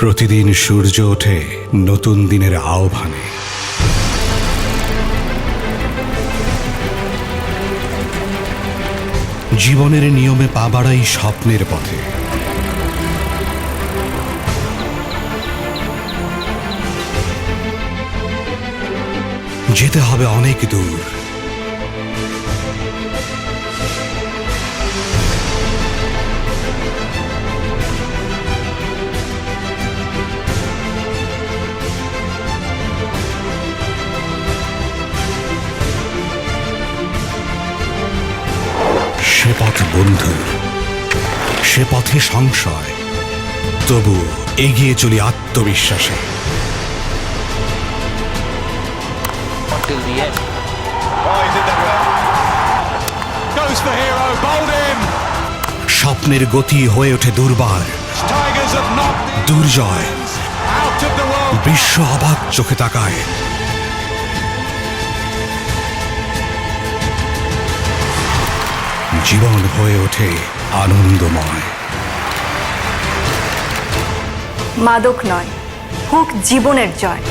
প্রতিদিন সূর্য ওঠে নতুন দিনের আহ্বানে। জীবনের নিয়মে পা বাড়াই স্বপ্নের পথে। যেতে হবে অনেক দূর। সে পথ বন্ধু সে পথে সংশয় তবু এগিয়ে চলি আত্মবিশ্বাসে। স্বপ্নের গতি হয়ে ওঠে দুর্বার। দুর্জয়। বিশ্ব অবাক চোখে তাকায়। জীবন হয়ে ওঠে আনন্দময়। মাদক নয় হোক জীবনের জয়।